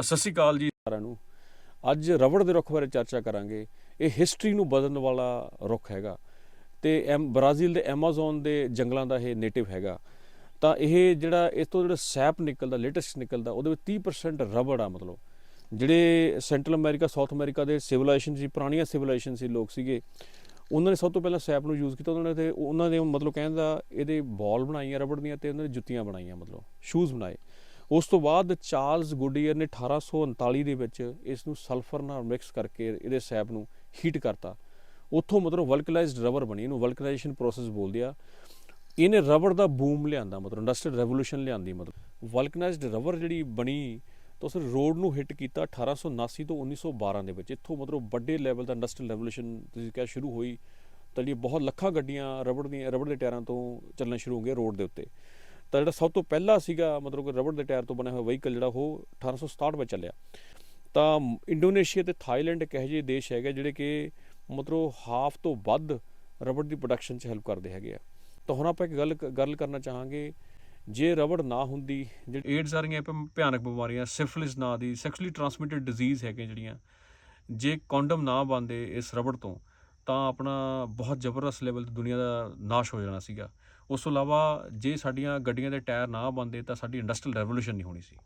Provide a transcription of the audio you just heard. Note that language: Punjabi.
ਸਤਿ ਸ਼੍ਰੀ ਅਕਾਲ ਜੀ ਸਾਰਿਆਂ ਨੂੰ। ਅੱਜ ਰਬੜ ਦੇ ਰੁੱਖ ਬਾਰੇ ਚਰਚਾ ਕਰਾਂਗੇ। ਇਹ ਹਿਸਟਰੀ ਨੂੰ ਬਦਲਣ ਵਾਲਾ ਰੁੱਖ ਹੈਗਾ। ਤੇ ਐਮ, ਬ੍ਰਾਜ਼ੀਲ ਦੇ ਐਮਾਜ਼ਨ ਦੇ ਜੰਗਲਾਂ ਦਾ ਇਹ ਨੇਟਿਵ ਹੈਗਾ। ਤਾਂ ਇਹ ਜਿਹੜਾ, ਇਸ ਤੋਂ ਜਿਹੜਾ ਸੈਪ ਨਿਕਲਦਾ ਲੇਟੈਸਟ ਨਿਕਲਦਾ, ਉਹਦੇ ਵਿੱਚ 30% ਰਬੜ ਆ ਮਤਲਬ। ਜਿਹੜੇ ਸੈਂਟਰਲ ਅਮਰੀਕਾ ਸਾਊਥ ਅਮਰੀਕਾ ਦੇ ਸਿਵਲਾਈਜੇਸ਼ਨ ਸੀ, ਪੁਰਾਣੀਆਂ ਸਿਵਲਾਈਜੇਸ਼ਨ ਸੀ ਲੋਕ ਸੀਗੇ, ਉਹਨਾਂ ਨੇ ਸਭ ਤੋਂ ਪਹਿਲਾਂ ਸੈਪ ਨੂੰ ਯੂਜ਼ ਕੀਤਾ, ਉਹਨਾਂ ਨੇ ਤੇ ਉਹਨਾਂ ਨੇ ਮਤਲਬ ਕਹਿੰਦਾ ਇਹਦੇ ਬਾਲ ਬਣਾਈਆਂ ਰਬੜ ਦੀਆਂ ਤੇ ਉਹਨਾਂ ਨੇ ਜੁੱਤੀਆਂ ਬਣਾਈਆਂ ਮਤਲਬ ਸ਼ੂਜ਼ ਬਣਾਏ। ਉਸ ਤੋਂ ਬਾਅਦ ਚਾਰਲਸ ਗੁੱਡੀਅਰ ਨੇ 1839 ਦੇ ਵਿੱਚ ਇਸ ਨੂੰ ਸਲਫਰ ਨਾਲ ਮਿਕਸ ਕਰਕੇ ਇਹਦੇ ਸੈਪ ਨੂੰ ਹੀਟ ਕਰਤਾ। ਉੱਥੋਂ ਮਤਲਬ ਵਲਕਨਾਈਜ਼ਡ ਰਬਰ ਬਣੀ, ਇਹਨੂੰ ਵਲਕਨਾਈਜੇਸ਼ਨ ਪ੍ਰੋਸੈਸ ਬੋਲਦੇ ਆ। ਇਹਨੇ ਰਬੜ ਦਾ ਬੂਮ ਲਿਆਂਦਾ, ਮਤਲਬ ਇੰਡਸਟਰੀਅਲ ਰੈਵੋਲੂਸ਼ਨ ਲਿਆਂਦੀ, ਮਤਲਬ। ਵਲਕਨਾਈਜ਼ਡ ਰਬਰ ਜਿਹੜੀ ਬਣੀ, ਤਾਂ ਉਸ ਰੋਡ ਨੂੰ ਹਿੱਟ ਕੀਤਾ 1879 ਤੋਂ 1912 ਦੇ ਵਿੱਚ। ਇੱਥੋਂ ਮਤਲਬ ਵੱਡੇ ਲੈਵਲ ਦਾ ਇੰਡਸਟਰੀਅਲ ਰੈਵੋਲੂਸ਼ਨ ਤੁਸੀਂ ਕਿਹਾ ਸ਼ੁਰੂ ਹੋਈ, ਤਾਂ ਜਿਹੜੀ ਬਹੁਤ ਲੱਖਾਂ ਗੱਡੀਆਂ ਰਬੜ ਦੀਆਂ, ਰਬੜ ਦੇ ਟਾਇਰਾਂ ਤੋਂ ਚੱਲਣਾ ਸ਼ੁਰੂ ਹੋ ਗਏ ਰੋਡ ਦੇ ਉੱਤੇ। ਤਾਂ ਜਿਹੜਾ ਸਭ ਤੋਂ ਪਹਿਲਾ ਸੀਗਾ ਮਤਲਬ ਕਿ ਰਬੜ ਦੇ ਟਾਇਰ ਤੋਂ ਬਣਿਆ ਹੋਇਆ ਵਹੀਕਲ ਜਿਹੜਾ ਉਹ 1867 ਵਿੱਚ ਚੱਲਿਆ। ਤਾਂ ਇੰਡੋਨੇਸ਼ੀਆ ਤੇ ਥਾਈਲੈਂਡ ਇੱਕ ਇਹੋ ਜਿਹੇ ਦੇਸ਼ ਹੈਗੇ ਜਿਹੜੇ ਕਿ ਮਤਲਬ ਹਾਫ ਤੋਂ ਵੱਧ ਰਬੜ ਦੀ ਪ੍ਰੋਡਕਸ਼ਨ 'ਚ ਹੈਲਪ ਕਰਦੇ ਹੈਗੇ ਆ। ਤਾਂ ਹੁਣ ਆਪਾਂ ਇੱਕ ਗੱਲ ਗੱਲ ਕਰਨਾ ਚਾਹਾਂਗੇ, ਜੇ ਰਬੜ ਨਾ ਹੁੰਦੀ, ਜਿਹੜੀ ਏਡਜ਼ ਆ ਰਹੀਆਂ ਭਿਆਨਕ ਬਿਮਾਰੀਆਂ, ਸਿਫਿਲਿਸ ਨਾਂ ਦੀ ਸੈਕਸ਼ੂਅਲੀ ਟ੍ਰਾਂਸਮਿਟਡ ਡਿਜ਼ੀਜ਼ ਹੈਗੇ ਜਿਹੜੀਆਂ, ਜੇ ਕੰਡਮ ਨਾ ਬੰਦੇ ਇਸ ਰਬੜ ਤੋਂ ਤਾਂ ਆਪਣਾ ਬਹੁਤ ਜ਼ਬਰਦਸਤ ਲੈਵਲ ਤੇ ਦੁਨੀਆ ਦਾ ਨਾਸ਼ ਹੋ ਜਾਣਾ ਸੀਗਾ। ਉਸ ਤੋਂ ਇਲਾਵਾ ਜੇ ਸਾਡੀਆਂ ਗੱਡੀਆਂ ਦੇ ਟਾਇਰ ਨਾ ਬੰਦੇ ਤਾਂ ਸਾਡੀ ਇੰਡਸਟਰੀਅਲ ਰੈਵੋਲੂਸ਼ਨ ਨਹੀਂ ਹੋਣੀ ਸੀ।